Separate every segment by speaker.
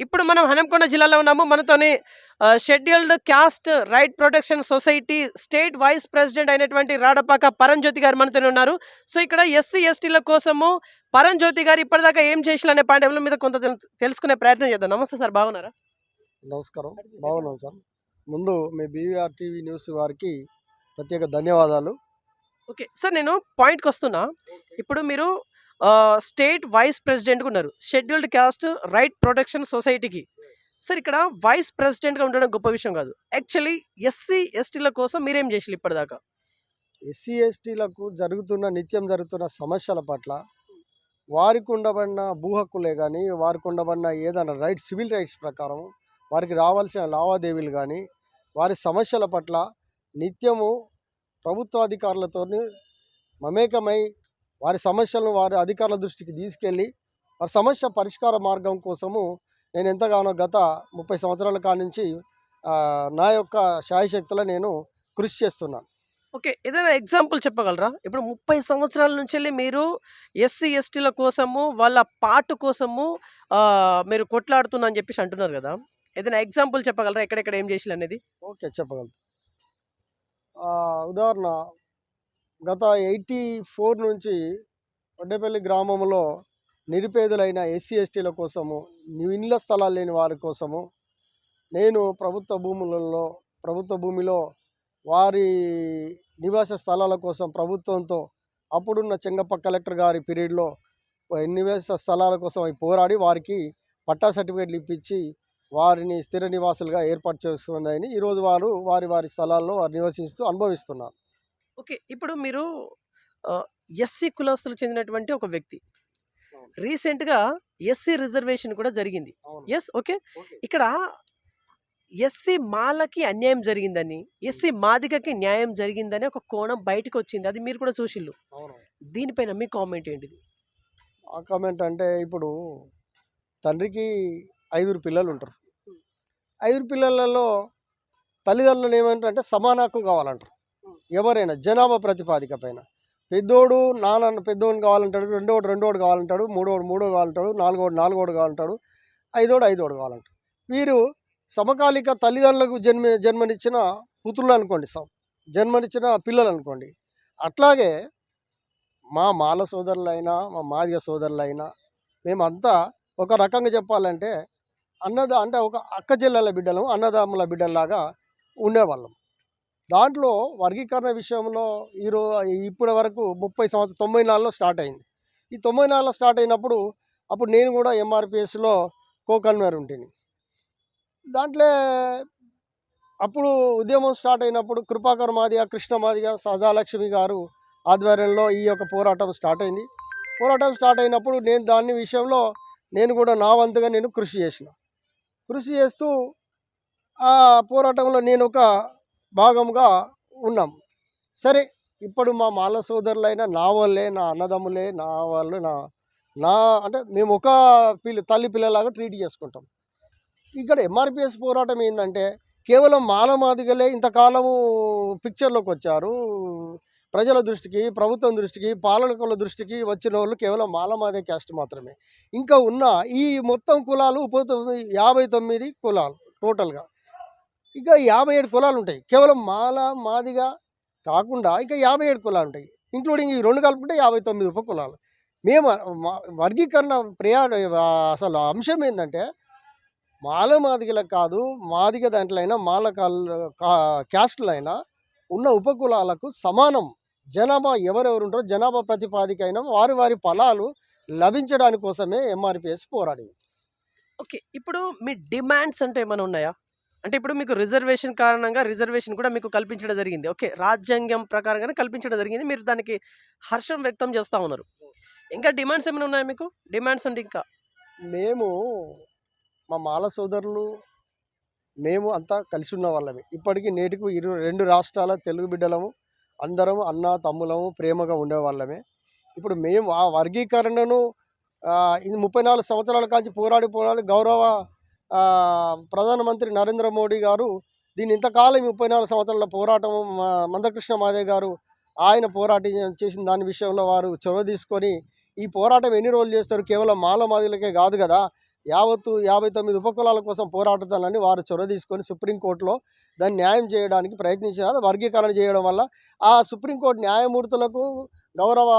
Speaker 1: ఇప్పుడు మనం హనంకొండ జిల్లాలో ఉన్నాము. మనతోని scheduled caste right protection society state vice president అయినటువంటి రాడపాక పరంజ్యోతి గారు మనతోనే ఉన్నారు. సో ఇక్కడ ఎస్సీ ఎస్టీల కోసము పరంజ్యోతి గారు ఇప్పటిదాకా ఏం చేసిన అనే మీద కొంత తెలుసుకునే ప్రయత్నం చేద్దాం. నమస్తే సార్ బాగున్నారా?
Speaker 2: నమస్కారం. బాగున్నాం సార్. ముందు మీ బీవీఆర్ టీవీ న్యూస్ వారికి ప్రత్యేక ధన్యవాదాలు.
Speaker 1: ఓకే. సార్ నేను పాయింట్కి వస్తున్నా ఇప్పుడు మీరు స్టేట్ వైస్ ప్రెసిడెంట్గా ఉన్నారు. షెడ్యూల్డ్ క్యాస్ట్ రైట్ ప్రొటెక్షన్ సొసైటీకి. సార్ ఇక్కడ వైస్ ప్రెసిడెంట్గా ఉండడం గొప్ప విషయం కాదు. యాక్చువల్లీ ఎస్సీ ఎస్టీల కోసం మీరేం చేసి ఇప్పటిదాకా?
Speaker 2: ఎస్సీ ఎస్టీలకు జరుగుతున్న నిత్యం జరుగుతున్న సమస్యల పట్ల వారికి ఉండబడిన భూ హక్కులే కానీ వారికి ఉండబడిన ఏదైనా రైట్స్ సివిల్ రైట్స్ ప్రకారం వారికి రావాల్సిన లావాదేవీలు కానీ వారి సమస్యల పట్ల నిత్యము ప్రభుత్వాధికారులతో మమేకమై వారి సమస్యలను వారి అధికారుల దృష్టికి తీసుకెళ్ళి వారి సమస్య పరిష్కార మార్గం కోసము నేను ఎంతగానో గత ముప్పై సంవత్సరాల కాడ నుంచి ఆ, నా యొక్క శాయశక్తుల నేను కృషి చేస్తున్నాను.
Speaker 1: ఓకే. ఏదైనా ఎగ్జాంపుల్ చెప్పగలరా? ఇప్పుడు ముప్పై సంవత్సరాల నుంచి వెళ్ళి మీరు ఎస్సీ ఎస్టీల కోసము వాళ్ళ పాటు కోసము మీరు కొట్లాడుతున్నా అని చెప్పేసి అంటున్నారు కదా? ఏదైనా ఎగ్జాంపుల్ చెప్పగలరా? ఎక్కడెక్కడ ఏం చేసి అనేది?
Speaker 2: ఓకే. చెప్పగలుగుతా. ఆ, ఉదాహరణ గత ఎయిటీ ఫోర్ నుంచి వడ్డేపల్లి గ్రామంలో నిరుపేదలైన ఎస్సీ ఎస్టీల కోసము ఇళ్ళ స్థలాలు లేని వారి కోసము నేను ప్రభుత్వ భూములలో ప్రభుత్వ భూమిలో వారి నివాస స్థలాల కోసం ప్రభుత్వంతో అప్పుడున్న చెంగప్ప కలెక్టర్ గారి పీరియడ్లో నివాస స్థలాల కోసం అవి పోరాడి వారికి పట్టా సర్టిఫికేట్లు ఇప్పించి వారిని స్థిర నివాసులుగా ఏర్పాటు చేసుకున్నాయని ఈరోజు వారు వారి వారి స్థలాల్లో వారు నివసిస్తూ అనుభవిస్తున్నారు.
Speaker 1: ఓకే. ఇప్పుడు మీరు ఎస్సీ కులస్తులు చెందినటువంటి ఒక వ్యక్తి. రీసెంట్గా ఎస్సీ రిజర్వేషన్ కూడా జరిగింది. Yes okay. ఇక్కడ ఎస్సీ మాలకి అన్యాయం జరిగిందని ఎస్సీ మాదిగకి న్యాయం జరిగిందని ఒక కోణం బయటకు వచ్చింది అది మీరు కూడా చూసిల్లు దీనిపైన మీ కామెంట్ ఏంటిది?
Speaker 2: ఆ కామెంట్ అంటే ఇప్పుడు తండ్రికి ఐదుగురు పిల్లలు ఉంటారు ఐదుగురు పిల్లలలో తల్లిదండ్రులు ఏమంటారంటే సమాన హక్కు కావాలంటారు ఎవరైనా జనాభా ప్రతిపాదిక పైన. పెద్దోడు నాన్న పెద్దోడు కావాలంటాడు రెండోడు రెండోడు కావాలంటాడు మూడోడు మూడో కావాలంటాడు నాలుగోడు నాలుగోడు కావాలంటాడు ఐదోడు ఐదోడు కావాలంటాడు వీరు సమకాలిక తల్లిదండ్రులకు జన్మ జన్మనిచ్చిన పుత్రులు అనుకోండి స- జన్మనిచ్చిన పిల్లలు అనుకోండి. అట్లాగే మా మాల సోదరులైనా మా మాదిగ సోదరులైనా మేమంతా ఒక రకంగా చెప్పాలంటే అన్నద అంటే ఒక అక్క చెల్లెల బిడ్డలు అన్నదమ్ముల బిడ్డల్లాగా ఉండేవాళ్ళం. దాంట్లో వర్గీకరణ విషయంలో ఈరోజు ఇప్పటి వరకు ముప్పై సంవత్సరం తొంభై నాలుగులో స్టార్ట్ అయింది. ఈ తొంభై నాలుగులో స్టార్ట్ అయినప్పుడు అప్పుడు నేను కూడా ఎంఆర్పిఎస్లో కో కన్వీనర్ ఉంటుంది దాంట్లో అప్పుడు ఉద్యమం స్టార్ట్ అయినప్పుడు కృపాకర్ మాదిగ కృష్ణ మాదిగ సదాలక్ష్మి గారు ఆధ్వర్యంలో ఈ యొక్క పోరాటం స్టార్ట్ అయింది. పోరాటం స్టార్ట్ అయినప్పుడు నేను దాని విషయంలో నేను కూడా నా వంతుగా నేను కృషి చేసిన. కృషి చేస్తూ ఆ పోరాటంలో నేను ఒక భాగంగా ఉన్నాం. సరే ఇప్పుడు మా మాల సోదరులైన నా వాళ్ళే నా అన్నదమ్ములే నా వాళ్ళు నా నా అంటే మేము ఒక పిల్ల తల్లి పిల్లలాగా ట్రీట్ చేసుకుంటాం. ఇక్కడ ఎంఆర్పిఎస్ పోరాటం ఏంటంటే కేవలం మాల మాదిగలే ఇంతకాలము పిక్చర్లోకి వచ్చారు. ప్రజల దృష్టికి ప్రభుత్వం దృష్టికి పాలకుల దృష్టికి వచ్చిన వాళ్ళు కేవలం మాలమాదే క్యాస్ట్ మాత్రమే. ఇంకా ఉన్న ఈ మొత్తం కులాలు ఉప యాభై తొమ్మిది కులాలు టోటల్గా. ఇంకా యాభై ఏడు కులాలు ఉంటాయి. కేవలం మాల మాదిగా కాకుండా ఇంకా యాభై ఏడు కులాలు ఉంటాయి. ఇంక్లూడింగ్ ఈ రెండు కలుపుకుంటే యాభై తొమ్మిది ఉప కులాలు. మేము వర్గీకరణ ప్రయా అసలు అంశం ఏంటంటే మాల మాదిగలకు కాదు మాదిగ దాంట్లో అయినా మాల కాల్ ఉన్న ఉపకులాలకు సమానం జనాభా ఎవరెవరు ఉంటారో జనాభా ప్రతిపాదిక అయినా వారి వారి ఫలాలు లభించడానికి కోసమే ఎంఆర్పిఎస్ పోరాడింది.
Speaker 1: ఓకే ఇప్పుడు మీ డిమాండ్స్ అంటే ఏమైనా ఉన్నాయా? అంటే ఇప్పుడు మీకు రిజర్వేషన్ కారణంగా రిజర్వేషన్ కూడా మీకు కల్పించడం జరిగింది. ఓకే రాజ్యాంగం ప్రకారంగానే కల్పించడం జరిగింది. మీరు దానికి హర్షం వ్యక్తం చేస్తూ ఉన్నారు. ఇంకా డిమాండ్స్ ఏమైనా ఉన్నాయా మీకు? డిమాండ్స్ అంటే ఇంకా?
Speaker 2: మేము మా మాల సోదరులు మేము అంతా కలిసి ఉన్న వాళ్ళమే. ఇప్పటికీ నేటికి ఇరు రెండు రాష్ట్రాల తెలుగు బిడ్డలము అందరం అన్న తమ్ములము ప్రేమగా ఉండేవాళ్ళమే. ఇప్పుడు మేము ఆ వర్గీకరణను ఇది ముప్పై నాలుగు సంవత్సరాల కాంచి పోరాడి పోరాడి గౌరవ ప్రధానమంత్రి నరేంద్ర మోడీ గారు దీన్ని ఇంతకాలం ముప్పై నాలుగు సంవత్సరాల పోరాటం మందకృష్ణ మాదే గారు ఆయన పోరాటం చేసిన దాని విషయంలో వారు చొరవ తీసుకొని ఈ పోరాటం ఎన్ని రోజులు చేస్తారు కేవలం మాల మాదిలకే కాదు కదా. యావత్తు యాభై తొమ్మిది ఉపకులాల కోసం పోరాడుతానని వారు చొరవ తీసుకొని సుప్రీంకోర్టులో దాన్ని న్యాయం చేయడానికి ప్రయత్నించారు. వర్గీకరణ చేయడం వల్ల ఆ సుప్రీంకోర్టు న్యాయమూర్తులకు గౌరవ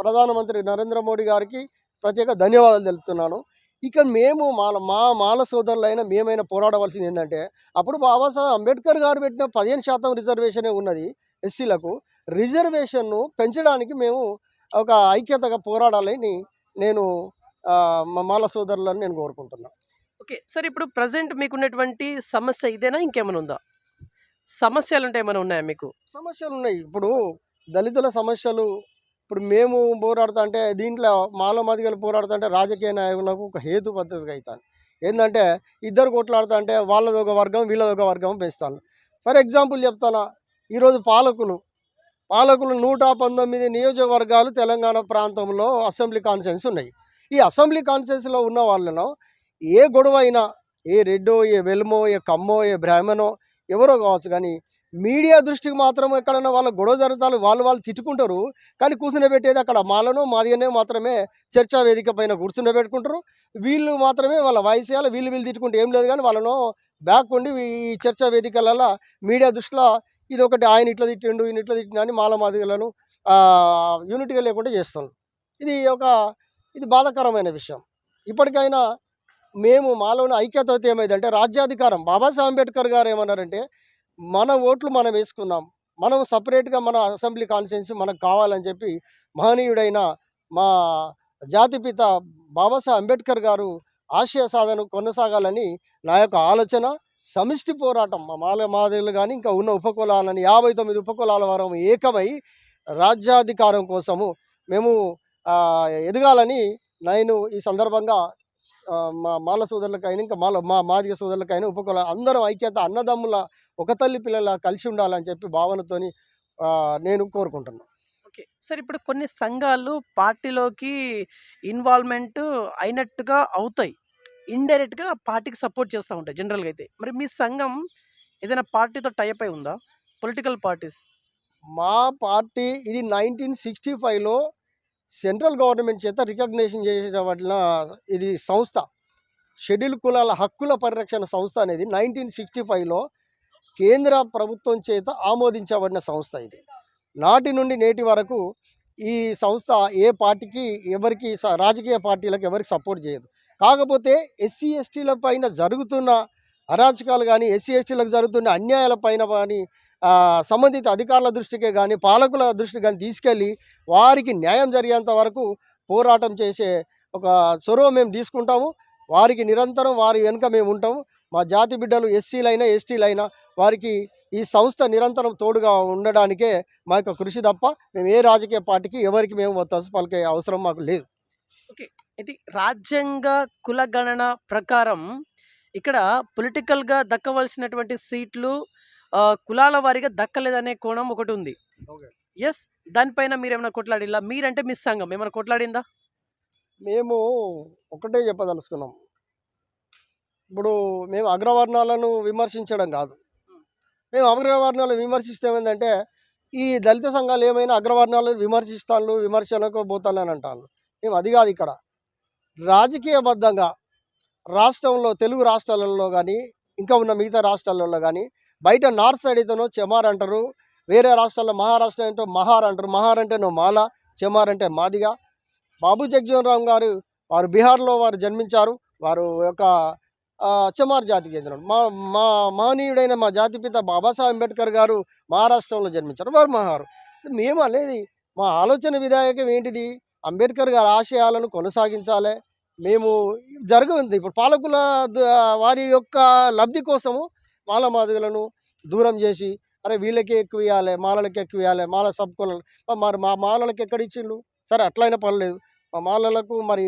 Speaker 2: ప్రధానమంత్రి నరేంద్ర మోడీ గారికి ప్రత్యేక ధన్యవాదాలు తెలుపుతున్నాను. ఇక మేము మాల మా మాల సోదరులైన మేమైనా పోరాడవలసింది ఏంటంటే అప్పుడు బాబాసాహెబ్ అంబేద్కర్ గారు పెట్టిన పదిహేను శాతం రిజర్వేషనే ఉన్నది ఎస్సీలకు. రిజర్వేషన్ను పెంచడానికి మేము ఒక ఐక్యతగా పోరాడాలని నేను మా మాల సోదరులను నేను కోరుకుంటున్నాను
Speaker 1: ఓకే సార్ ఇప్పుడు ప్రజెంట్ మీకున్నటువంటి సమస్య ఇదేనా? ఇంకేమైనా ఉందా? సమస్యలు అంటే ఏమైనా ఉన్నాయా మీకు?
Speaker 2: సమస్యలు ఉన్నాయి ఇప్పుడు దళితుల సమస్యలు ఇప్పుడు మేము పోరాడుతా అంటే దీంట్లో మాల మదిగలు పోరాడుతా అంటే రాజకీయ నాయకులకు ఒక హేతు పద్ధతిగా అవుతాను ఏంటంటే ఇద్దరు కొట్లాడుతా అంటే వాళ్ళది ఒక వర్గం వీళ్ళది ఒక వర్గం పెంచుతాను ఫర్ ఎగ్జాంపుల్ చెప్తానా ఈరోజు పాలకులు పాలకులు నూట పంతొమ్మిది నియోజకవర్గాలు తెలంగాణ ప్రాంతంలో అసెంబ్లీ కాన్ఫరెన్స్ ఉన్నాయి. ఈ అసెంబ్లీ కాన్ఫరెన్స్లో ఉన్న వాళ్ళను ఏ గొడవ అయినా ఏ రెడ్డో ఏ వెల్మో ఏ కమ్మో ఏ బ్రాహ్మణో ఎవరో కావచ్చు కానీ మీడియా దృష్టికి మాత్రం ఎక్కడైనా వాళ్ళ గొడవ జరుగుతారు వాళ్ళు వాళ్ళు తిట్టుకుంటారు. కానీ కూర్చునబెట్టేది అక్కడ మాలను మాదిగానే మాత్రమే చర్చా వేదిక పైన కూర్చునబెట్టుకుంటారు వీళ్ళు మాత్రమే వాళ్ళ వాయిస్ ఇవ్వాలి వీళ్ళు వీళ్ళు తిట్టుకుంటే ఏం లేదు కానీ వాళ్ళను బ్యాక్ ఉండి ఈ చర్చా వేదికలలో మీడియా దృష్టిలో ఇది ఒకటి ఆయన ఇట్లా తిట్టిండు ఈయన ఇట్లా తిట్టిండు అని మాల మాదిగలను యూనిట్గా లేకుండా చేస్తాను ఇది ఒక ఇది బాధాకరమైన విషయం. ఇప్పటికైనా మేము మాలోని ఐక్యత అయితే ఏమైందంటే రాజ్యాధికారం బాబాసాహెబ్ అంబేద్కర్ గారు ఏమన్నారంటే మన ఓట్లు మనం వేసుకుందాం మనం సపరేట్గా మన అసెంబ్లీ కాన్స్టిట్యున్సీ మనకు కావాలని చెప్పి మహనీయుడైన మా జాతిపిత బాబాసాహెబ్ అంబేద్కర్ గారు ఆశయ సాధన కొనసాగాలని నా యొక్క ఆలోచన. సమిష్టి పోరాటం మా మాల మాదిలు కానీ ఇంకా ఉన్న ఉపకులాలని యాభై తొమ్మిది ఉపకులాల వారం ఏకమై రాజ్యాధికారం కోసము మేము ఎదగాలని నేను ఈ సందర్భంగా మా మాల సోదరులకైనా ఇంకా మాల మా మాదిగ సోదరులకైనా ఉపకుల అందరం ఐక్యత అన్నదమ్ముల ఒక తల్లి పిల్లల కలిసి ఉండాలని చెప్పి భావనతోని నేను కోరుకుంటున్నాను
Speaker 1: ఓకే. సార్ ఇప్పుడు కొన్ని సంఘాలు పార్టీలోకి ఇన్వాల్వ్మెంట్ అయినట్టుగా అవుతాయి. ఇండైరెక్ట్గా పార్టీకి సపోర్ట్ చేస్తూ ఉంటాయి జనరల్గా అయితే. మరి మీ సంఘం ఏదైనా పార్టీతో టైప్ అయి ఉందా? Political parties.
Speaker 2: మా పార్టీ ఇది నైన్టీన్ సిక్స్టీ ఫైవ్లో సెంట్రల్ గవర్నమెంట్ చేత రికగ్నేషన్ చేసిన ఇది సంస్థ షెడ్యూల్ కులాల హక్కుల పరిరక్షణ సంస్థ అనేది నైన్టీన్ సిక్స్టీ ఫైవ్లో కేంద్ర ప్రభుత్వం చేత ఆమోదించబడిన సంస్థ ఇది. నాటి నుండి నేటి వరకు ఈ సంస్థ ఏ పార్టీకి ఎవరికి స- రాజకీయ పార్టీలకు ఎవరికి సపోర్ట్ చేయదు. కాకపోతే ఎస్సీ ఎస్టీల పైన జరుగుతున్న అరాచకాలు కానీ ఎస్సీ ఎస్టీలకు జరుగుతున్న అన్యాయాల పైన కానీ సంబంధిత అధికారుల దృష్టికే కానీ పాలకుల దృష్టికి కానీ తీసుకెళ్ళి వారికి న్యాయం జరిగేంత వరకు పోరాటం చేసే ఒక చొరవ మేము తీసుకుంటాము. వారికి నిరంతరం వారి వెనుక మేము ఉంటాము. మా జాతి బిడ్డలు ఎస్సీలైనా ఎస్టీలైనా వారికి ఈ సంస్థ నిరంతరం తోడుగా ఉండడానికే మా యొక్క కృషి తప్ప మేము ఏ రాజకీయ పార్టీకి ఎవరికి మేము ఒత్తాసు పలికే అవసరం మాకు లేదు. ఓకే.
Speaker 1: ఇది రాజ్యాంగ కులగణన ప్రకారం ఇక్కడ పొలిటికల్గా దక్కవలసినటువంటి సీట్లు కులాల వారీగా దక్కలేదనే కోణం ఒకటి ఉంది. ఎస్ దానిపైన మీరు ఏమైనా కొట్లాడిలా మీరంటే మీ సంఘం. ఏమైనా కొట్లాడిందా?
Speaker 2: మేము ఒకటే చెప్పదలుచుకున్నాం. ఇప్పుడు మేము అగ్రవర్ణాలను విమర్శించడం కాదు. మేము అగ్రవర్ణాలను విమర్శిస్తే ఏంటంటే ఈ దళిత సంఘాలు ఏమైనా అగ్రవర్ణాలను విమర్శిస్తాను విమర్శలకు పోతాను అని అంటాను మేము అది కాదు ఇక్కడ. రాజకీయబద్ధంగా రాష్ట్రంలో తెలుగు రాష్ట్రాలలో కానీ ఇంకా ఉన్న మిగతా రాష్ట్రాలలో కానీ బయట నార్త్ సైడ్ అయితేనో చెమార్ అంటారు. వేరే రాష్ట్రాల్లో మహారాష్ట్ర అంటే మహార్ అంటారు. మహార్ అంటే నో మాల చెమార్ అంటే మాదిగా. బాబు జగ్జీవన్ రామ్ గారు వారు బీహార్లో వారు జన్మించారు. వారు యొక్క చెమార్ జాతికి చెందిన మా మా మహనీయుడైన మా జాతిపిత బాబాసాహెబ్ అంబేద్కర్ గారు మహారాష్ట్రంలో జన్మించారు. వారు మహారు. మేము అనేది మా ఆలోచన విధాయకం ఏంటిది? అంబేద్కర్ గారి ఆశయాలను కొనసాగించాలి. మేము జరగఉంది ఇప్పుడు పాలకుల వారి యొక్క లబ్ధి కోసము మాల మాదిగలను దూరం చేసి అరే వీళ్ళకి ఎక్కువ ఇవ్వాలి మాలలకి ఎక్కువ ఇవ్వాలి మాల సబ్ మరి మా మాలలకు ఎక్కడ ఇచ్చిండు సరే అట్లయినా పర్లేదు. మా మాలలకు మరి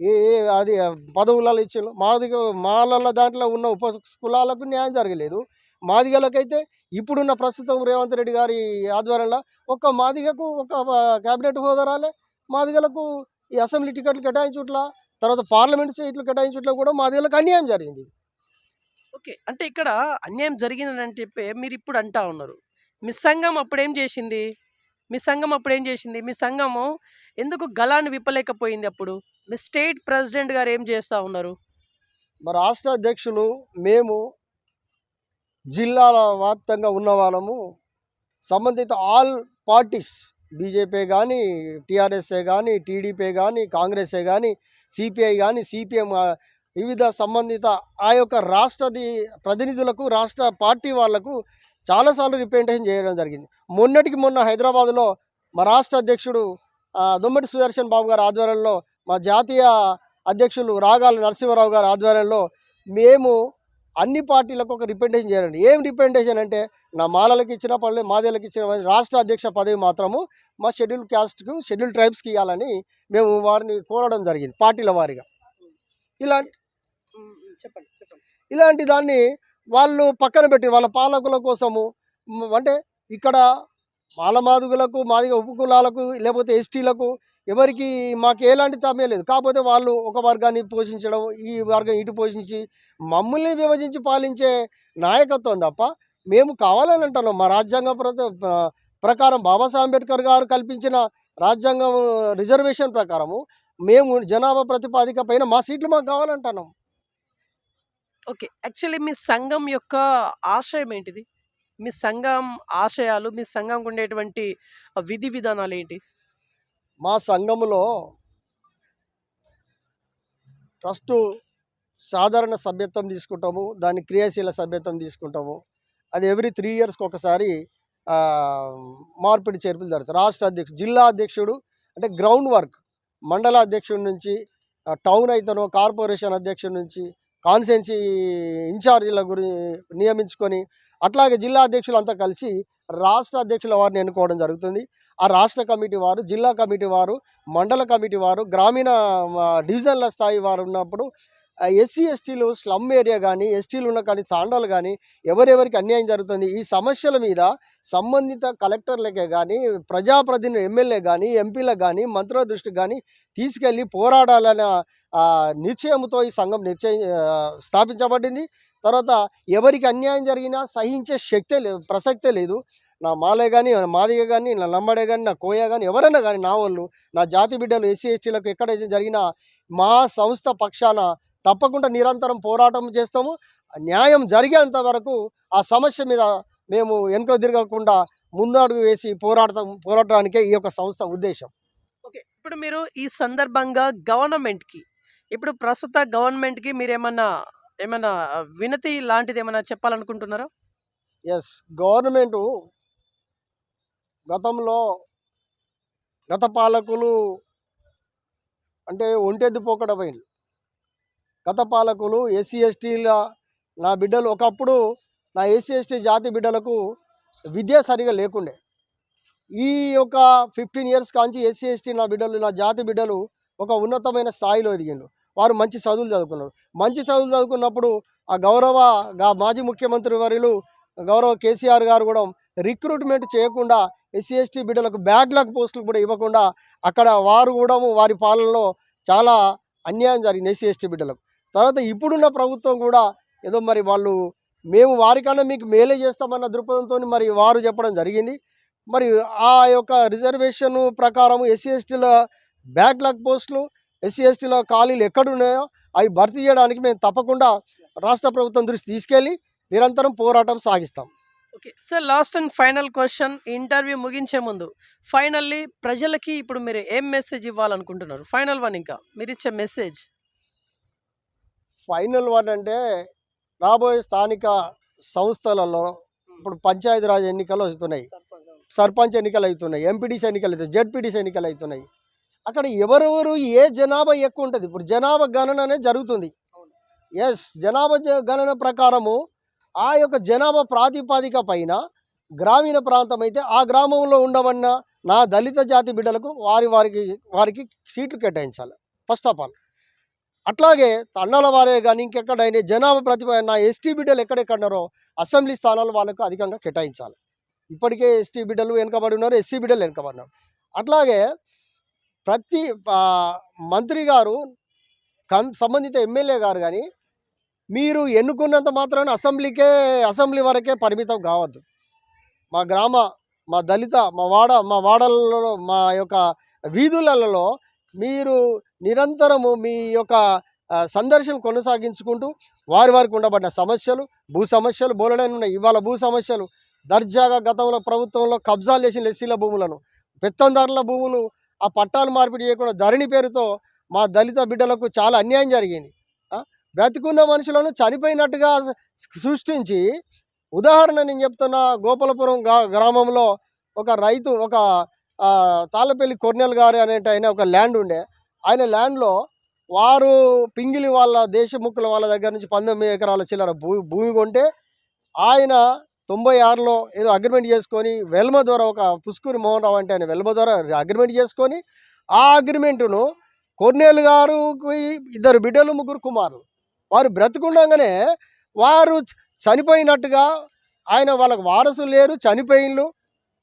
Speaker 2: ఏ ఏ అది పదవులలో ఇచ్చిండు మాదిగ మాలల దాంట్లో ఉన్న ఉప కులాలకు న్యాయం జరగలేదు. మాదిగలకైతే ఇప్పుడున్న ప్రస్తుతం రేవంత్ రెడ్డి గారి ఆధ్వర్యంలో ఒక మాదిగకు ఒక క్యాబినెట్ హోదా రాలే. మాదిగలకు ఈ అసెంబ్లీ టికెట్లు కేటాయించుట్ల తర్వాత పార్లమెంట్ సీట్లు కేటాయించుట్ల కూడా మాదిగలకు అన్యాయం జరిగింది.
Speaker 1: ఓకే. అంటే ఇక్కడ అన్యాయం జరిగిందని అని చెప్పి మీరు ఇప్పుడు అంటా ఉన్నారు. మీ సంఘం అప్పుడేం చేసింది? మీ సంఘం అప్పుడు ఏం చేసింది? మీ సంఘము ఎందుకు గలాన్ని విప్పలేకపోయింది అప్పుడు? మీ స్టేట్ ప్రెసిడెంట్ గారు ఏం చేస్తూ ఉన్నారు?
Speaker 2: మా రాష్ట్ర అధ్యక్షులు మేము జిల్లాల వ్యాప్తంగా ఉన్న వాళ్ళము సంబంధిత ఆల్ పార్టీస్ బీజేపీ కానీ టీఆర్ఎస్ఏ కానీ టీడీపీ కానీ కాంగ్రెసే కానీ సిపిఐ కానీ సిపిఎం వివిధ సంబంధిత ఆ యొక్క రాష్ట్రది ప్రతినిధులకు రాష్ట్ర పార్టీ వాళ్ళకు చాలాసార్లు రిప్రజెంటేషన్ చేయడం జరిగింది. మొన్నటికి మొన్న హైదరాబాద్లో మా రాష్ట్ర అధ్యక్షుడు దొమ్మటి సుదర్శన్ బాబు గారి ఆధ్వర్యంలో మా జాతీయ అధ్యక్షులు రాగాల నరసింహారావు గారి ఆధ్వర్యంలో మేము అన్ని పార్టీలకు ఒక రిప్రజెంటేషన్ చేయాలండి ఏం రిప్రజెంటేషన్ అంటే నా మాలలకు ఇచ్చిన పల్లె మాదేలకు ఇచ్చిన రాష్ట్ర అధ్యక్ష పదవి మాత్రము మా షెడ్యూల్ క్యాస్ట్కు షెడ్యూల్ ట్రైబ్స్కి ఇవ్వాలని మేము వారిని కోరడం జరిగింది పార్టీల వారిగా. ఇలాంటి ఇలాంటి దాన్ని వాళ్ళు పక్కన పెట్టి వాళ్ళ పాలకుల కోసము అంటే ఇక్కడ మాలమాదుగులకు మాదిగ ఉపకులాలకు లేకపోతే ఎస్టీలకు ఎవరికి మాకు ఎలాంటి తమే లేదు. కాకపోతే వాళ్ళు ఒక వర్గాన్ని పోషించడం ఈ వర్గం ఇటు పోషించి మమ్మల్ని విభజించి పాలించే నాయకత్వం తప్ప మేము కావాలని అంటున్నాం. మా రాజ్యాంగ ప్ర- ప్రకారం బాబాసాహెబ్ అంబేద్కర్ గారు కల్పించిన రాజ్యాంగం రిజర్వేషన్ ప్రకారము మేము జనాభా ప్రతిపాదిక పైన మా సీట్లు మాకు కావాలంటున్నాం.
Speaker 1: ఓకే. యాక్చువల్లీ మీ సంఘం యొక్క ఆశయం ఏంటిది? మీ సంఘం ఆశయాలు మీ సంఘంకు ఉండేటువంటి విధి విధానాలు ఏంటి?
Speaker 2: మా సంఘములో ట్రస్ట్ సాధారణ సభ్యత్వం తీసుకుంటాము దాన్ని క్రియాశీల సభ్యత్వం తీసుకుంటాము. అది ఎవ్రీ త్రీ ఇయర్స్కి ఒకసారి మార్పిడి చేర్పులు జరుగుతాయి. రాష్ట్ర అధ్యక్షుడు జిల్లా అధ్యక్షుడు అంటే గ్రౌండ్ వర్క్ మండల అధ్యక్షుడి నుంచి టౌన్ అయితేనో కార్పొరేషన్ అధ్యక్షుడి నుంచి కాన్సెన్సీ ఇన్ఛార్జీల గురి నియమించుకొని అట్లాగే జిల్లా అధ్యక్షులంతా కలిసి రాష్ట్ర అధ్యక్షుల వారిని ఎన్నుకోవడం జరుగుతుంది. ఆ రాష్ట్ర కమిటీ వారు జిల్లా కమిటీ వారు మండల కమిటీ వారు గ్రామీణ డివిజన్ల స్థాయి వారు ఉన్నప్పుడు ఎస్సీ ఎస్టీలు స్లమ్ ఏరియా కానీ ఎస్టీలు ఉన్న కానీ తాండాలు కానీ ఎవరెవరికి అన్యాయం జరుగుతుంది? ఈ సమస్యల మీద సంబంధిత కలెక్టర్లకే కానీ ప్రజాప్రతినిధి ఎమ్మెల్యే కానీ ఎంపీలకు కానీ మంత్రుల దృష్టికి కానీ తీసుకెళ్ళి పోరాడాలన్న నిశ్చయంతో ఈ సంఘం నిశ్చయం స్థాపించబడింది. తర్వాత ఎవరికి అన్యాయం జరిగినా సహించే శక్తే లేదు ప్రసక్తే లేదు. నా మాలే కానీ మాదిగ కానీ నా లంబడే కానీ నా కోయ కానీ ఎవరైనా కానీ నా వాళ్ళు నా జాతి బిడ్డలు ఎస్సీ ఎస్టీలకు ఎక్కడ జరిగినా మా సంస్థ పక్షాన తప్పకుండా నిరంతరం పోరాటం చేస్తాము. న్యాయం జరిగేంత వరకు ఆ సమస్య మీద మేము వెనుక తిరగకుండా ముందడుగు వేసి పోరాడతాం పోరాడడానికే ఈ యొక్క సంస్థ ఉద్దేశం.
Speaker 1: ఓకే. ఇప్పుడు మీరు ఈ సందర్భంగా గవర్నమెంట్కి ఇప్పుడు ప్రస్తుత గవర్నమెంట్కి మీరు ఏమన్నా ఏమన్నా వినతి లాంటిది ఏమన్నా చెప్పాలనుకుంటున్నారా?
Speaker 2: ఎస్ గవర్నమెంటు గతంలో గత పాలకులు అంటే ఒంటెద్దు పోకడమైంది గత పాలకులు ఎస్సీ ఎస్టీల నా బిడ్డలు ఒకప్పుడు నా ఎస్సీ ఎస్టీ జాతి బిడ్డలకు విద్య సరిగా లేకుండే. ఈ యొక్క ఫిఫ్టీన్ ఇయర్స్ కాంచి ఎస్సీ ఎస్టీ నా బిడ్డలు నా జాతి బిడ్డలు ఒక ఉన్నతమైన స్థాయిలో ఎదిగిండు వారు మంచి చదువులు చదువుకున్నారు. మంచి చదువులు చదువుకున్నప్పుడు ఆ గౌరవ మాజీ ముఖ్యమంత్రి వర్యులు గౌరవ కేసీఆర్ గారు కూడా రిక్రూట్మెంట్ చేయకుండా ఎస్సీ ఎస్టీ బిడ్డలకు బ్యాక్లాగ్ పోస్టులు కూడా ఇవ్వకుండా అక్కడ వారు కూడా వారి పాలనలో చాలా అన్యాయం జరిగింది ఎస్సీ ఎస్టీ బిడ్డలకు. తర్వాత ఇప్పుడున్న ప్రభుత్వం కూడా ఏదో మరి వాళ్ళు మేము వారికన్నా మీకు మేలే చేస్తామన్న దృక్పథంతో మరి వారు చెప్పడం జరిగింది. మరి ఆ యొక్క రిజర్వేషన్ ప్రకారం ఎస్సీ ఎస్టీల బ్యాక్లాగ్ పోస్టులు ఎస్సీ ఎస్టీల ఖాళీలు ఎక్కడున్నాయో అవి భర్తీ చేయడానికి మేము తప్పకుండా రాష్ట్ర ప్రభుత్వం దృష్టి తీసుకెళ్ళి నిరంతరం పోరాటం సాగిస్తాం.
Speaker 1: Okay. Sir last and final question. Interview ముగించే ముందు ఫైనల్లీ ప్రజలకి ఇప్పుడు మీరు ఏం మెసేజ్ ఇవ్వాలనుకుంటున్నారు? ఫైనల్ వన్ ఇంకా. మీరు ఇచ్చే మెసేజ్.
Speaker 2: ఫైనల్ వన్ అంటే రాబోయే స్థానిక సంస్థలలో ఇప్పుడు పంచాయతీరాజ్ ఎన్నికలు వస్తున్నాయి. సర్పంచ్ ఎన్నికలు అవుతున్నాయి. ఎంపీడీసీ ఎన్నికలు అవుతున్నాయి. జెడ్పీటీసీ ఎన్నికలు అవుతున్నాయి. అక్కడ ఎవరెవరు ఏ జనాభా ఎక్కువ ఉంటుంది? ఇప్పుడు జనాభా గణన అనేది జరుగుతుంది. ఎస్ జనాభా గణన ప్రకారము ఆ యొక్క జనాభా ప్రాతిపాదిక పైన గ్రామీణ ప్రాంతం అయితే ఆ గ్రామంలో ఉండవన్న నా దళిత జాతి బిడ్డలకు వారి వారికి వారికి సీట్లు కేటాయించాలి. ఫస్ట్ ఆఫ్ ఆల్ అట్లాగే తండాల వారే కానీ ఇంకెక్కడైనా జనాభా ప్రతిభ ఎస్టీ బిడ్డలు ఎక్కడెక్కడున్నారో అసెంబ్లీ స్థానాలు వాళ్ళకు అధికంగా కేటాయించాలి. ఇప్పటికే ఎస్టీ బిడ్డలు వెనుకబడి ఉన్నారు ఎస్సీ బిడ్డలు వెనుకబడినారు. అట్లాగే ప్రతి మంత్రి గారు కన్ సంబంధిత ఎమ్మెల్యే గారు కానీ మీరు ఎన్నుకున్నంత మాత్రాన అసెంబ్లీకే అసెంబ్లీ వరకే పరిమితం కావద్దు. మా గ్రామ మా దళిత మా వాడ మా వాడలలో మా యొక్క వీధులలో మీరు నిరంతరము మీ యొక్క సందర్శన కొనసాగించుకుంటూ వారి వారికి ఉండబడిన సమస్యలు భూ సమస్యలు బోలెడైన ఉన్నాయి ఇవాళ భూ సమస్యలు దర్జాగా గతంలో ప్రభుత్వంలో కబ్జాలు చేసిన ఎస్సీల భూములను పెత్తందారుల భూములు ఆ పట్టాలు మార్పిడి చేయకుండా ధరణి పేరుతో మా దళిత బిడ్డలకు చాలా అన్యాయం జరిగింది. బ్రతికున్న మనుషులను చనిపోయినట్టుగా సృష్టించి ఉదాహరణ నేను చెప్తున్న గోపాలపురం గ్రామంలో ఒక రైతు ఒక తాళ్ళపల్లి కొర్నెల్ గారు అనేట ఆయన ఒక ల్యాండ్ ఉండే ఆయన ల్యాండ్లో వారు పింగిలి వాళ్ళ దేశముక్కుల వాళ్ళ దగ్గర నుంచి పంతొమ్మిది ఎకరాల చిల్లర భూమి భూమి కొంటే ఆయన తొంభై ఆరులో ఏదో అగ్రిమెంట్ చేసుకొని వెల్మ ద్వారా ఒక పుష్కూరి మోహన్ రావు అంటే ఆయన వెల్మ ద్వారా అగ్రిమెంట్ చేసుకొని ఆ అగ్రిమెంటును కొర్నేలు గారుకి ఇద్దరు బిడ్డలు ముగ్గురు కుమారులు. వారు బ్రతుకుండగానే వారు చనిపోయినట్టుగా ఆయన వాళ్ళకు వారసులు లేరు చనిపోయిన్లు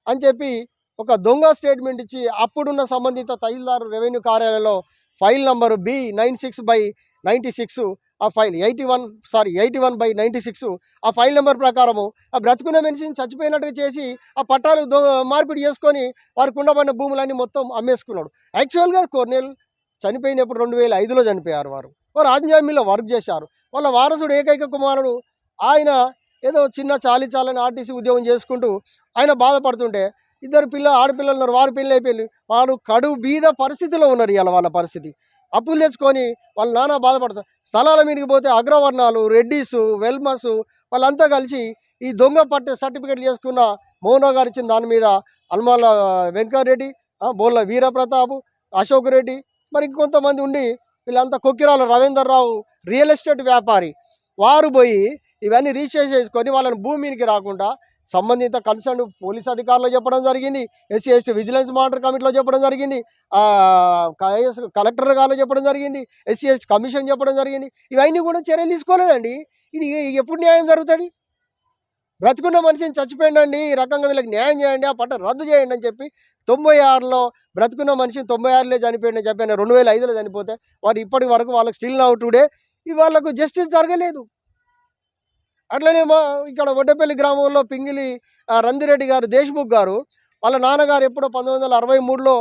Speaker 2: అని చెప్పి ఒక దొంగ స్టేట్మెంట్ ఇచ్చి అప్పుడున్న సంబంధిత తహసీల్దారు రెవెన్యూ కార్యాలయంలో file number B nine six by ninety six ఆ file eighty one sorry eighty one by ninety six ఆ ఫైల్ నెంబర్ ప్రకారము ఆ బ్రతుకున్న మనిషిని చచ్చిపోయినట్టుగా చేసి ఆ పట్టాలు మార్పిడి చేసుకొని వారికి ఉండబడిన భూములన్నీ మొత్తం అమ్మేసుకున్నాడు. యాక్చువల్గా కొర్నేల్ చనిపోయింది ఎప్పుడు రెండు వేల ఐదులో చనిపోయారు వారు. వారు ఆంజనేయుల్లో వర్క్ చేశారు. వాళ్ళ వారసుడు ఏకైక కుమారుడు ఆయన ఏదో చిన్న చాలి చాలని ఆర్టీసీ ఉద్యోగం చేసుకుంటూ ఆయన బాధపడుతుంటే ఇద్దరు పిల్ల ఆడపిల్లలు ఉన్నారు వారు పిల్లలు అయిపోయింది. వాళ్ళు కడు బీద పరిస్థితిలో ఉన్నారు ఇవాళ వాళ్ళ పరిస్థితి. అప్పులు తెచ్చుకొని వాళ్ళు నానా బాధపడతారు స్థలాల మీదకి పోతే అగ్రవర్ణాలు రెడ్డీస్ వెల్మస్ వాళ్ళంతా కలిసి ఈ దొంగ పట్టే సర్టిఫికెట్లు చేసుకున్న మోహన్ గారు ఇచ్చిన దాని మీద అల్మాల వెంకటరెడ్డి బోళ్ళ వీరప్రతాప్ అశోక్ రెడ్డి మరి ఇంకొంతమంది ఉండి వీళ్ళంతా కొక్కిరాల రవీందర్ రావు రియల్ ఎస్టేట్ వ్యాపారి. వారు పోయి ఇవన్నీ రీసెర్చ్ చేసుకొని వాళ్ళని భూమికి రాకుండా సంబంధిత కన్సర్న్ పోలీస్ అధికారులు చెప్పడం జరిగింది ఎస్సీ ఎస్టీ విజిలెన్స్ మానిటర్ కమిటీలో చెప్పడం జరిగింది కలెక్టర్ గారు చెప్పడం జరిగింది ఎస్సీ ఎస్టీ కమిషన్ చెప్పడం జరిగింది. ఇవన్నీ కూడా చర్యలు తీసుకోలేదండి. ఇది ఎప్పుడు న్యాయం జరుగుతుంది? బ్రతుకున్న మనిషిని చచ్చిపోయిండండి ఈ రకంగా వీళ్ళకి న్యాయం చేయండి ఆ పట్ట రద్దు చేయండి అని చెప్పి తొంభై ఆరులో బ్రతుకున్న మనిషిని తొంభై ఆరులో చనిపోయింది అని చెప్పి రెండు వేల ఐదులో చనిపోతే వారు ఇప్పటి వరకు వాళ్ళకి స్టిల్ నౌ టుడే వాళ్ళకు జస్టిస్ జరగలేదు. అట్లనే మా ఇక్కడ వడ్డపల్లి గ్రామంలో పింగిలి రందిరెడ్డి గారు దేశ్ముఖ్ గారు వాళ్ళ నాన్నగారు ఎప్పుడో పంతొమ్మిది వందల అరవై మూడులో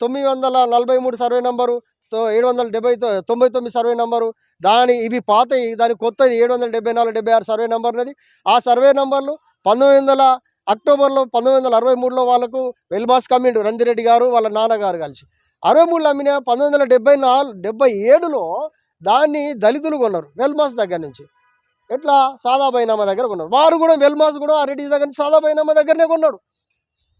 Speaker 2: తొమ్మిది వందల నలభై మూడు సర్వే నంబరు తో- ఏడు వందల డెబ్బై తొంభై తొమ్మిది సర్వే నంబరు దాని ఇవి పాతవి దాని కొత్తది ఏడు వందల డెబ్బై నాలుగు డెబ్బై ఆరు సర్వే నంబర్ అనేది ఆ సర్వే నంబర్లు పంతొమ్మిది వందల అక్టోబర్లో పంతొమ్మిది వందల అరవై మూడులో వాళ్ళకు వెల్మాస్ కమ్మిండు రందిరెడ్డి గారు వాళ్ళ నాన్నగారు కలిసి. అరవై మూడులో అమ్మిన పంతొమ్మిది వందల డెబ్బై నాలుగు డెబ్బై ఏడులో దాన్ని దళితులు కొన్నారు వెల్మాస్ దగ్గర నుంచి. ఎట్లా? సాదాబైనామా దగ్గర కొన్నాడు వారు కూడా వెల్మాస్ కూడా ఆ రెడ్డి దగ్గర నుంచి సాదాబైనామా దగ్గరనే కొన్నాడు.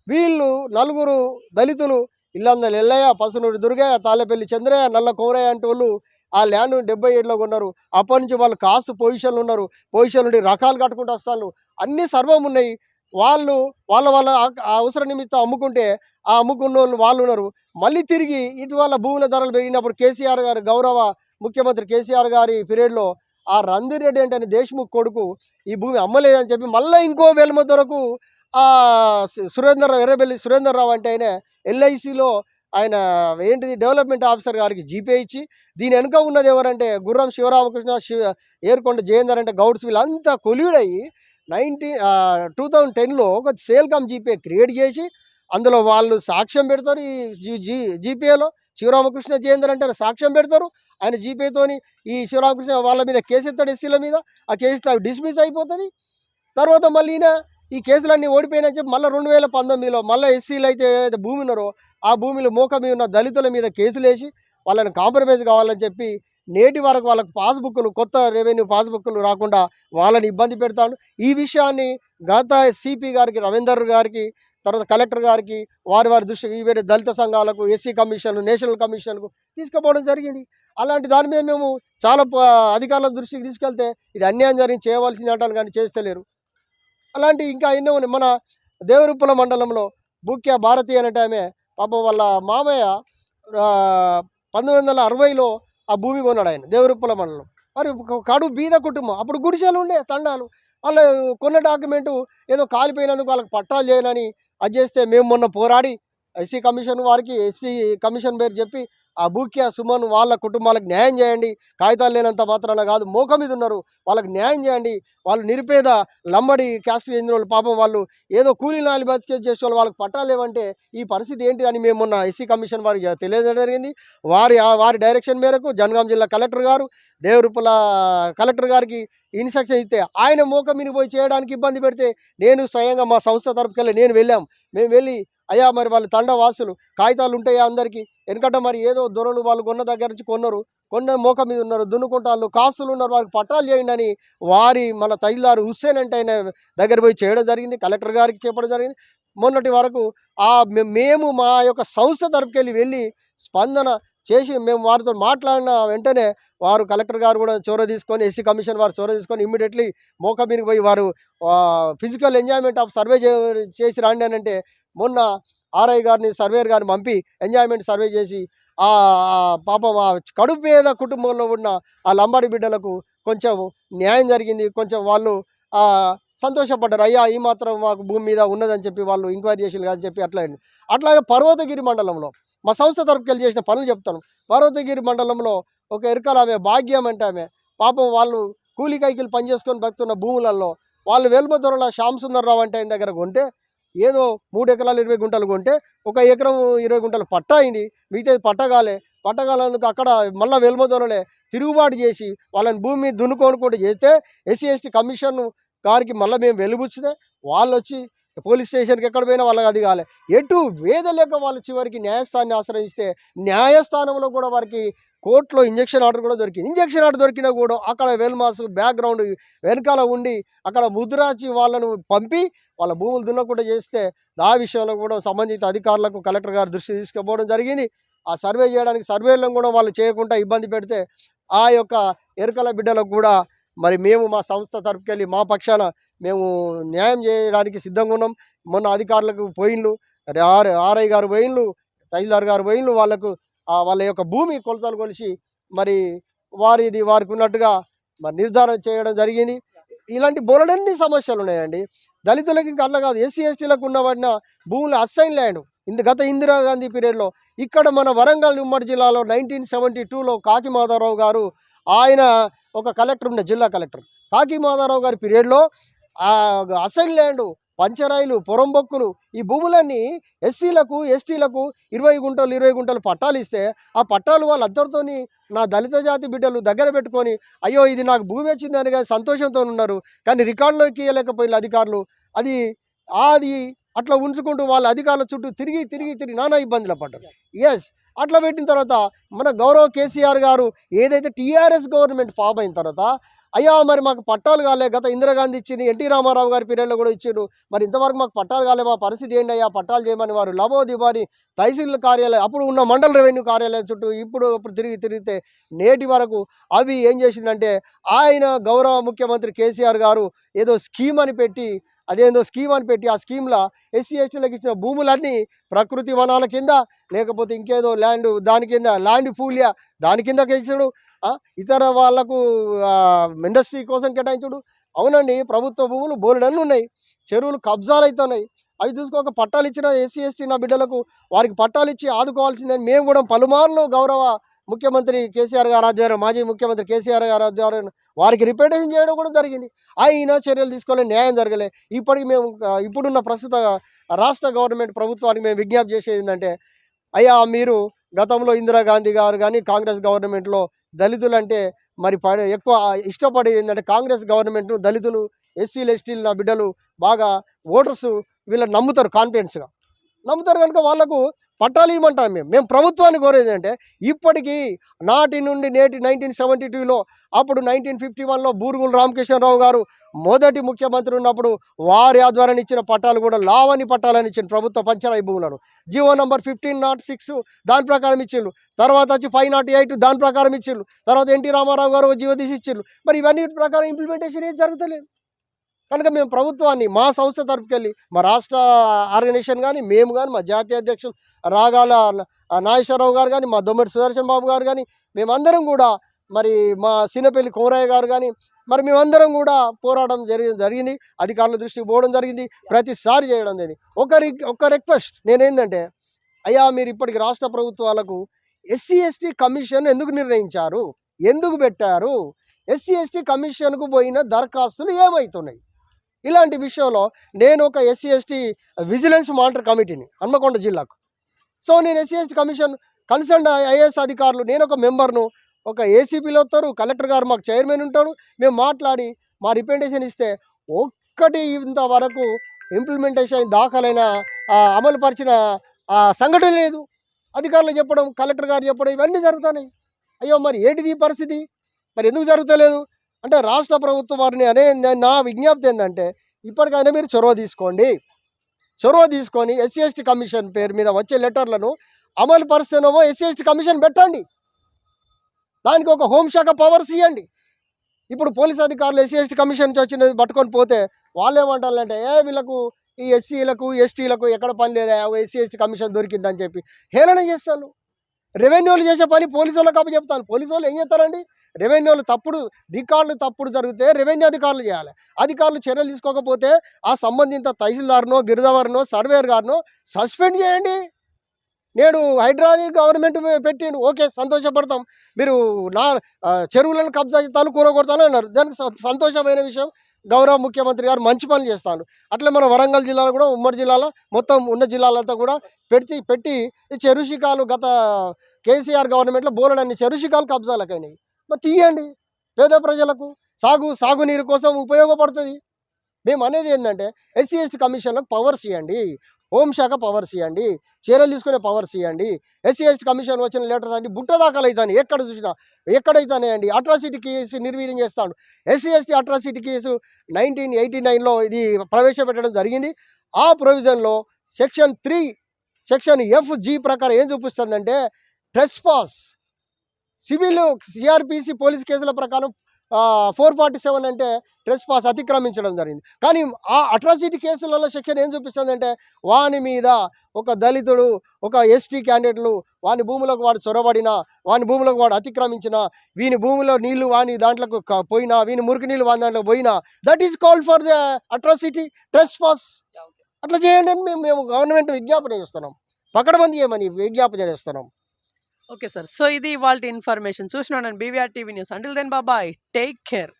Speaker 2: వీళ్ళు నలుగురు దళితులు ఇల్లందల ఎల్లయ్య పసునూరి దుర్గయ్య తాళ్ళపల్లి చంద్రయ్య నల్ల కోరయ్య అంటే వాళ్ళు ఆ ల్యాండ్ డెబ్బై ఏడులో కొన్నారు. అప్పటి నుంచి వాళ్ళు కాస్తు పొజిషన్లు ఉన్నారు. పొజిషన్ నుండి రకాలు కట్టుకుంటూ వస్తారు అన్నీ సర్వం ఉన్నాయి. వాళ్ళు వాళ్ళ వాళ్ళ ఆ- అవసర నిమిత్తం అమ్ముకుంటే ఆ అమ్ముకున్న వాళ్ళు వాళ్ళు ఉన్నారు. మళ్ళీ తిరిగి ఇటీవల భూముల ధరలు పెరిగినప్పుడు కేసీఆర్ గారు గౌరవ ముఖ్యమంత్రి కేసీఆర్ గారి పీరియడ్లో ఆ రందిరెడ్డి అంటే దేశ్ముఖ్ కొడుకు ఈ భూమి అమ్మలేదని చెప్పి మళ్ళీ ఇంకో వెలుమ దొరకు ఆ సు- ఎర్రబెల్లి సురేందర్ రావు అంటే ఆయన ఎల్ఐసిలో ఆయన ఏంటిది డెవలప్మెంట్ ఆఫీసర్ గారికి జీపే ఇచ్చి దీని వెనుక ఉన్నది ఎవరంటే గుర్రం శివరామకృష్ణ శివ ఏర్కొండ జయేందర్ అంటే గౌడ్స్ వీళ్ళంతా కొలియుడయ్యి నైన్టీన్ టూ థౌజండ్ టెన్లో ఒక సేల్ కమ్ జీపే క్రియేట్ చేసి అందులో వాళ్ళు సాక్ష్యం పెడతారు ఈ జీ- జీ జీపేలో. శివరామకృష్ణ జయేందర్ అంటే సాక్ష్యం పెడతారు. ఆయన జీపేతోని ఈ శివరామకృష్ణ వాళ్ళ మీద కేసు ఎత్తాడు ఎస్సీల మీద. ఆ కేసు డిస్మిస్ అయిపోతుంది. తర్వాత మళ్ళీ ఈయన ఈ కేసులన్నీ ఓడిపోయినా చెప్పి మళ్ళీ రెండు వేల పంతొమ్మిదిలో మళ్ళీ ఎస్సీలు అయితే ఏదైతే భూమి ఉన్నారో ఆ భూమిలో మోకమి ఉన్న దళితుల మీద కేసులు వేసి వాళ్ళని కాంప్రమైజ్ కావాలని చెప్పి నేటి వరకు వాళ్ళకి పాస్బుక్లు కొత్త రెవెన్యూ పాస్బుక్లు రాకుండా వాళ్ళని ఇబ్బంది పెడతాడు ఈ విషయాన్ని గత సిపి గారికి రవీందర్ గారికి తర్వాత కలెక్టర్ గారికి వారి వారి దృష్టికి వేరే దళిత సంఘాలకు ఎస్సీ కమిషన్ నేషనల్ కమిషన్కు తీసుకుపోవడం జరిగింది. అలాంటి దాని మీద మేము చాలా అధికారుల దృష్టికి తీసుకెళ్తే ఇది అన్యాయం జరిగి చేయవలసింది అంటాను కానీ చేస్తలేరు. అలాంటి ఇంకా ఎన్నో ఉన్నాయి. మన దేవరుప్పల మండలంలో బుక్య భారతి అనేట ఆమె పాపం వాళ్ళ మామయ్య పంతొమ్మిది వందల అరవైలో ఆ భూమి కొన్నాడు ఆయన దేవరుప్పల మండలం. మరి కడు బీద కుటుంబం. అప్పుడు గుడిసెలు ఉండే తండాలు. వాళ్ళు కొన్న డాక్యుమెంటు ఏదో కాలిపోయినందుకు వాళ్ళకి పట్టాలు చేయాలని అది చేస్తే మేము మొన్న పోరాడి ఎస్సీ కమిషన్ వారికి ఎస్సీ కమిషన్ పేరు చెప్పి ఆ బూక్యా సుమన్ వాళ్ళ కుటుంబాలకు న్యాయం చేయండి. కాగితాలు లేనంత మాత్రాన కాదు మోక మీద ఉన్నారు. వాళ్ళకి న్యాయం చేయండి. వాళ్ళు నిరుపేద లంబడి క్యాస్ట్ చెందిన వాళ్ళు పాపం వాళ్ళు ఏదో కూలీ నాలి బతికే చేసే వాళ్ళు వాళ్ళకి పట్టాలు లేవంటే ఈ పరిస్థితి ఏంటి అని మేము మొన్న ఎస్సీ కమిషన్ వారికి తెలియజేయడం జరిగింది. వారి ఆ వారి డైరెక్షన్ మేరకు జనగాం జిల్లా కలెక్టర్ గారు దేవరుపుల కలెక్టర్ గారికి ఇన్స్ట్రక్షన్ ఇస్తే ఆయన మోక మీద పోయి చేయడానికి ఇబ్బంది పెడితే నేను స్వయంగా మా సంస్థ తరపుకెళ్ళి నేను వెళ్ళాం. మేము వెళ్ళి అయ్యా మరి వాళ్ళు తండ వాసులు కాగితాలు ఉంటాయా అందరికీ? ఎందుకంటే మరి ఏదో దొరలు వాళ్ళు కొన్న దగ్గర నుంచి కొన్నారు. కొన్న మోక మీద ఉన్నారు దున్నుకుంటాళ్ళు కాస్తులు ఉన్నారు వారికి పట్టాలు చేయండి అని వారి మన తహసీల్దార్ హుస్సేన్ అంటే ఆయన దగ్గర పోయి చేయడం జరిగింది కలెక్టర్ గారికి చెప్పడం జరిగింది. మొన్నటి వరకు ఆ మేము మా యొక్క సంస్థ తరపుకెళ్ళి వెళ్ళి స్పందన చేసి మేము వారితో మాట్లాడిన వెంటనే వారు కలెక్టర్ గారు కూడా చొరవ తీసుకొని ఎస్సీ కమిషన్ వారు చొరవ తీసుకొని ఇమ్మీడియట్లీ మోక పోయి వారు ఫిజికల్ ఎంజాయ్మెంట్ ఆఫ్ సర్వే చేసి రాండి అని అంటే మొన్న ఆర్ఐ గారిని సర్వేర్ గారిని పంపి ఎంజాయ్మెంట్ సర్వే చేసి ఆ పాపం ఆ కడుపు పేద కుటుంబంలో ఉన్న ఆ లంబాడి బిడ్డలకు కొంచెం న్యాయం జరిగింది. కొంచెం వాళ్ళు సంతోషపడ్డారు. అయ్యా ఈ మాత్రం మాకు భూమి మీద ఉన్నదని చెప్పి వాళ్ళు ఎంక్వైరీ చేసి అని చెప్పి అట్లా అయింది. అట్లాగే పర్వతగిరి మండలంలో మా సంస్థ తరపుకెళ్ళి చేసిన పనులు చెప్తాను. పర్వతగిరి మండలంలో ఒక ఎరుకలు ఆమె భాగ్యం అంటే ఆమె. పాపం వాళ్ళు కూలికైకిలు పనిచేసుకొని బతుకున్న భూములలో వాళ్ళు వెల్మ దొరల శ్యామ్ సుందర్రావు అంటే ఆయన దగ్గర కొంటే ఏదో మూడు ఎకరాలు ఇరవై గుంటలు కొంటే ఒక ఎకరం ఇరవై గుంటలు పట్టా అయింది. మిగతాది పట్టగాలే పట్టగాలందుకు అక్కడ మళ్ళీ వెలుమదొరలే తిరుగుబాటు చేసి వాళ్ళని భూమి మీద కూడా చేస్తే ఎస్సీ ఎస్టీ కమిషన్ గారికి మళ్ళీ మేము వెలుబుచ్చితే వాళ్ళు వచ్చి పోలీస్ స్టేషన్కి ఎక్కడ పోయినా వాళ్ళకి అది కాలే. ఎటు వేద లేక వాళ్ళు చివరికి న్యాయస్థానాన్ని ఆశ్రయిస్తే న్యాయస్థానంలో కూడా వారికి కోర్టులో ఇంజక్షన్ ఆర్డర్ కూడా దొరికింది. ఇంజక్షన్ ఆర్డర్ దొరికినా కూడా అక్కడ వెల్మాస్ బ్యాక్గ్రౌండ్ వెనకాల ఉండి అక్కడ ముద్రాచి వాళ్ళను పంపి వాళ్ళ భూములు దున్నకుండా చేస్తే ఆ విషయంలో కూడా సంబంధిత అధికారులకు కలెక్టర్ గారు దృష్టి తీసుకుపోవడం జరిగింది. ఆ సర్వే చేయడానికి సర్వేలను కూడా వాళ్ళు చేయకుండా ఇబ్బంది పెడితే ఆ యొక్క ఎరుకల బిడ్డలకు కూడా మరి మేము మా సంస్థ తరపుకెళ్ళి మా పక్షాన మేము న్యాయం చేయడానికి సిద్ధంగా ఉన్నాం. మొన్న అధికారులకు పోయిన్లు ఆర్ ఆర్ఐ గారు పోయిన్లు తహసీల్దార్ గారు పోయిన్లు వాళ్ళకు వాళ్ళ యొక్క భూమి కొలతలు కొలిసి మరి వారిది వారికి ఉన్నట్టుగా మరి నిర్ధారణ చేయడం జరిగింది. ఇలాంటి బోలెడన్ని సమస్యలు ఉన్నాయండి. దళితులకు ఇంకా అల్ల కాదు. ఎస్సీ ఎస్టీలకు ఉన్నవాడిన భూములు అస్సైన్ ల్యాండ్. ఇంత గత ఇందిరాగాంధీ పీరియడ్లో ఇక్కడ మన వరంగల్ ఉమ్మడి జిల్లాలో నైన్టీన్ సెవెంటీ టూలో కాకి మాధవరావు గారు ఆయన ఒక కలెక్టర్ ఉండే జిల్లా కలెక్టర్. కాకి మాధారావు గారి పీరియడ్లో ఆ అసైన్ ల్యాండ్ పంచరాయిలు పొరంబొక్కులు ఈ భూములన్నీ ఎస్సీలకు ఎస్టీలకు ఇరవై గుంటలు ఇరవై గుంటలు పట్టాలు ఇస్తే ఆ పట్టాలు వాళ్ళందరితోని నా దళిత జాతి బిడ్డలు దగ్గర పెట్టుకొని అయ్యో ఇది నాకు భూమి వచ్చింది అని కానీ సంతోషంతో ఉన్నారు. కానీ రికార్డులోకి ఇవ్వలేకపోయిన అధికారులు అది అది అట్లా ఉంచుకుంటూ వాళ్ళ అధికారుల చుట్టూ తిరిగి తిరిగి తిరిగి నానా ఇబ్బందులు పడ్డారు. ఎస్ అట్లా పెట్టిన తర్వాత మన గౌరవ కేసీఆర్ గారు ఏదైతే టీఆర్ఎస్ గవర్నమెంట్ ఫామ్ అయిన తర్వాత అయ్యా మరి మాకు పట్టాలు కాలే గత ఇందిరాగాంధీ ఇచ్చింది ఎన్టీ రామారావు గారి పీరియడ్లో కూడా ఇచ్చాడు మరి ఇంతవరకు మాకు పట్టాలు కాలే మా పరిస్థితి ఏంటి అయ్యా పట్టాలు చేయమని వారు లబోదిబాని తహసీల్ కార్యాలయం అప్పుడు ఉన్న మండల రెవెన్యూ కార్యాలయం చుట్టూ ఇప్పుడు ఇప్పుడు తిరిగి తిరిగితే నేటి వరకు అవి ఏం చేసిందంటే ఆయన గౌరవ ముఖ్యమంత్రి కేసీఆర్ గారు ఏదో స్కీమ్ అని పెట్టి అదేందో స్కీమ్ అని పెట్టి ఆ స్కీమ్లో ఎస్సీ ఎస్టీలకు ఇచ్చిన భూములన్నీ ప్రకృతి వనాల కింద లేకపోతే ఇంకేదో ల్యాండ్ దాని కింద ల్యాండ్ పూలియా దాని కింద ఇచ్చాడు ఇతర వాళ్ళకు ఇండస్ట్రీ కోసం కేటాయించుడు. అవునండి ప్రభుత్వ భూములు బోలెడన్ను ఉన్నాయి. చెరువులు కబ్జాలు అవుతున్నాయి అవి చూసుకోక పట్టాలు ఇచ్చిన ఎస్సీ ఎస్టీ నా బిడ్డలకు వారికి పట్టాలు ఇచ్చి ఆదుకోవాల్సిందని మేము కూడా పలుమార్లు గౌరవ ముఖ్యమంత్రి కేసీఆర్ గారు ఆధ్వర్యం మాజీ ముఖ్యమంత్రి కేసీఆర్ గారు ఆధ్వర్యం వారికి రిపేటేషన్ చేయడం కూడా జరిగింది. అయినా చర్యలు తీసుకోలే న్యాయం జరగలే. ఇప్పటికి మేము ఇప్పుడున్న ప్రస్తుత రాష్ట్ర గవర్నమెంట్ ప్రభుత్వానికి మేము విజ్ఞప్తి చేసేది ఏంటంటే అయ్యా మీరు గతంలో ఇందిరాగాంధీ గారు కానీ కాంగ్రెస్ గవర్నమెంట్లో దళితులంటే మరి పడే ఎక్కువ ఇష్టపడేది ఏంటంటే కాంగ్రెస్ గవర్నమెంట్ దళితులు ఎస్సీలు ఎస్టీలు నా బిడ్డలు బాగా ఓటర్స్ వీళ్ళని నమ్ముతారు కాన్ఫిడెన్స్గా నమ్ముతారు కనుక వాళ్ళకు పట్టాలు ఇవ్వమంటాం మేము. మేము ప్రభుత్వాన్ని కోరేది అంటే ఇప్పటికీ నాటి నుండి నేటి నైన్టీన్ సెవెంటీ టూలో అప్పుడు నైన్టీన్ ఫిఫ్టీ వన్లో బూరుగుల రామకృష్ణరావు గారు మొదటి ముఖ్యమంత్రి ఉన్నప్పుడు వారి ఆధ్వర్యాన్ని ఇచ్చిన పట్టాలు కూడా లావని పట్టాలని ఇచ్చిన ప్రభుత్వ పంచరాయి భూములను GO number fifteen nought six దాని ప్రకారం ఇచ్చిండ్రు. తర్వాత వచ్చి ఫైవ్ నాట్ ఎయిట్ దాని ప్రకారం ఇచ్చిండ్రు. తర్వాత ఎన్టీ రామారావు గారు జీవో తీసి ఇచ్చిండ్రు. మరి ఇవన్నీ ప్రకారం ఇంప్లిమెంటేషన్ ఏం జరుగుతలేదు? కనుక మేము ప్రభుత్వాన్ని మా సంస్థ తరపుకెళ్ళి మా రాష్ట్ర ఆర్గనైజేషన్ కానీ మేము కానీ మా జాతీయ అధ్యక్షులు రాగాల నాగేశ్వరరావు గారు కానీ మా దొమ్మటి సుదర్శన్ బాబు గారు కానీ మేమందరం కూడా మరి మా సినపల్లి కోమరయ్య గారు కానీ మరి మేమందరం కూడా పోరాటం జరిగి జరిగింది. అధికారుల దృష్టికి పోవడం జరిగింది. ప్రతిసారి చేయడం జరిగింది. ఒక రి ఒక రిక్వెస్ట్ నేనేంటంటే అయ్యా మీరు ఇప్పటికి రాష్ట్ర ప్రభుత్వాలకు ఎస్సీ ఎస్టీ కమిషన్ ఎందుకు నిర్ణయించారు? ఎందుకు పెట్టారు? ఎస్సీ ఎస్టీ కమిషన్కు పోయిన దరఖాస్తులు ఏమవుతున్నాయి ఇలాంటి విషయంలో నేను ఒక ఎస్సీ ఎస్టీ విజిలెన్స్ మానిటర్ కమిటీని హన్మకొండ జిల్లాకు. సో నేను SC ST commission concern IAS అధికారులు నేను ఒక మెంబర్ను ఒక ఏసీపీలో వస్తారు కలెక్టర్ గారు మాకు చైర్మన్ ఉంటాడు మేము మాట్లాడి మా రిప్రజెంటేషన్ ఇస్తే ఒక్కటి ఇంతవరకు ఇంప్లిమెంటేషన్ దాఖలైన అమలు అమలుపరిచిన సంఘటన లేదు. అధికారులు చెప్పడం కలెక్టర్ గారు చెప్పడం ఇవన్నీ జరుగుతున్నాయి. అయ్యో మరి ఏంటిది పరిస్థితి? మరి ఎందుకు జరుగుతలేదు? అంటే రాష్ట్ర ప్రభుత్వం వారిని అనే నా విజ్ఞప్తి ఏంటంటే ఇప్పటికైనా మీరు చొరవ తీసుకోండి. చొరవ తీసుకొని ఎస్సీ ఎస్టీ కమిషన్ పేరు మీద వచ్చే లెటర్లను అమలు పరిస్తేనేమో ఎస్సీ ఎస్టీ కమిషన్ పెట్టండి. దానికి ఒక హోంశాఖ పవర్స్ ఇవ్వండి ఇప్పుడు పోలీస్ అధికారులు ఎస్సీ ఎస్టీ కమిషన్ నుంచి వచ్చినది పట్టుకొని పోతే వాళ్ళు ఏమంటారంటే ఏ వీళ్ళకు ఈ ఎస్సీలకు ఎస్టీలకు ఎక్కడ పని లేదా? ఎస్సీ ఎస్టీ కమిషన్ దొరికిందని చెప్పి. హేళన చేస్తారు. రెవెన్యూలు చేసే పని పోలీసు వాళ్ళకి అప్పు చెప్తాను. పోలీసు వాళ్ళు ఏం చేస్తారండి? రెవెన్యూలు తప్పుడు రికార్డులు తప్పుడు జరిగితే రెవెన్యూ అధికారులు చేయాలి. అధికారులు చర్యలు తీసుకోకపోతే ఆ సంబంధిత తహసీల్దార్నో గిరిదవారినో సర్వేర్ గారినో సస్పెండ్ చేయండి. నేడు హైడ్రాలిక్ గవర్నమెంట్ పెట్టిండు. ఓకే సంతోషపడతాం. మీరు నా చెరువులను కబ్జా చేస్తాను కూరగొడతాను అన్నారు. దానికి సంతోషమైన విషయం గౌరవ ముఖ్యమంత్రి గారు మంచి పనులు చేస్తాను అట్లా మన వరంగల్ జిల్లాలో కూడా ఉమ్మడి జిల్లాలో మొత్తం ఉన్న జిల్లాలతో కూడా పెట్టి పెట్టి చెరుషికాలు గత కేసీఆర్ గవర్నమెంట్లో బోలెడన్ని చెరుషికాలు కబ్జాలకైనాయి. మరి తీయండి పేద ప్రజలకు. సాగు సాగునీరు కోసం ఉపయోగపడుతుంది. మేము అనేది ఏంటంటే ఎస్సీ ఎస్టీ కమిషన్లకు పవర్స్ ఇవ్వండి హోంశాఖ పవర్స్ ఇవ్వండి చీరలు తీసుకునే పవర్స్ ఇవ్వండి ఎస్సీ ఎస్టీ కమిషన్ వచ్చిన లెటర్స్ అండి. బుట్ట దాఖలు అవుతాను ఎక్కడ చూసినా ఎక్కడైతేనే అండి. అట్రాసిటీ కేసు నిర్వీర్యం చేస్తాడు. SC ST atrocity case nineteen eighty నైన్లో ఇది ప్రవేశపెట్టడం జరిగింది. ఆ ప్రొవిజన్లో section three section F G ప్రకారం ఏం చూపిస్తుందంటే trespass civil CRPC police కేసుల ప్రకారం ఫోర్ ఫార్టీ సెవెన్ అంటే ట్రెస్ పాస్ అతిక్రమించడం జరిగింది. కానీ ఆ అట్రాసిటీ కేసులలో సెక్షన్ ఏం చూపిస్తుందంటే వాని మీద ఒక దళితుడు ఒక ఎస్టీ క్యాండిడేట్లు వాని భూములకు వాడు చొరబడినా వాని భూములకు వాడు అతిక్రమించిన వీని భూమిలో నీళ్ళు వాని దాంట్లోకి పోయినా వీని మురికి నీళ్ళు వాని దాంట్లో పోయినా that is called for the atrocity trespass అట్లా చేయండి అని మేము మేము గవర్నమెంట్ విజ్ఞాపన చేస్తున్నాం. పకడబందీ చేయమని విజ్ఞాపన చేస్తున్నాం.
Speaker 1: Okay sir. సో ఇది వాళ్ళ ఇన్ఫర్మేషన్. చూసినాను BVR TV news. Until then బాబాయ్ టేక్ కేర్.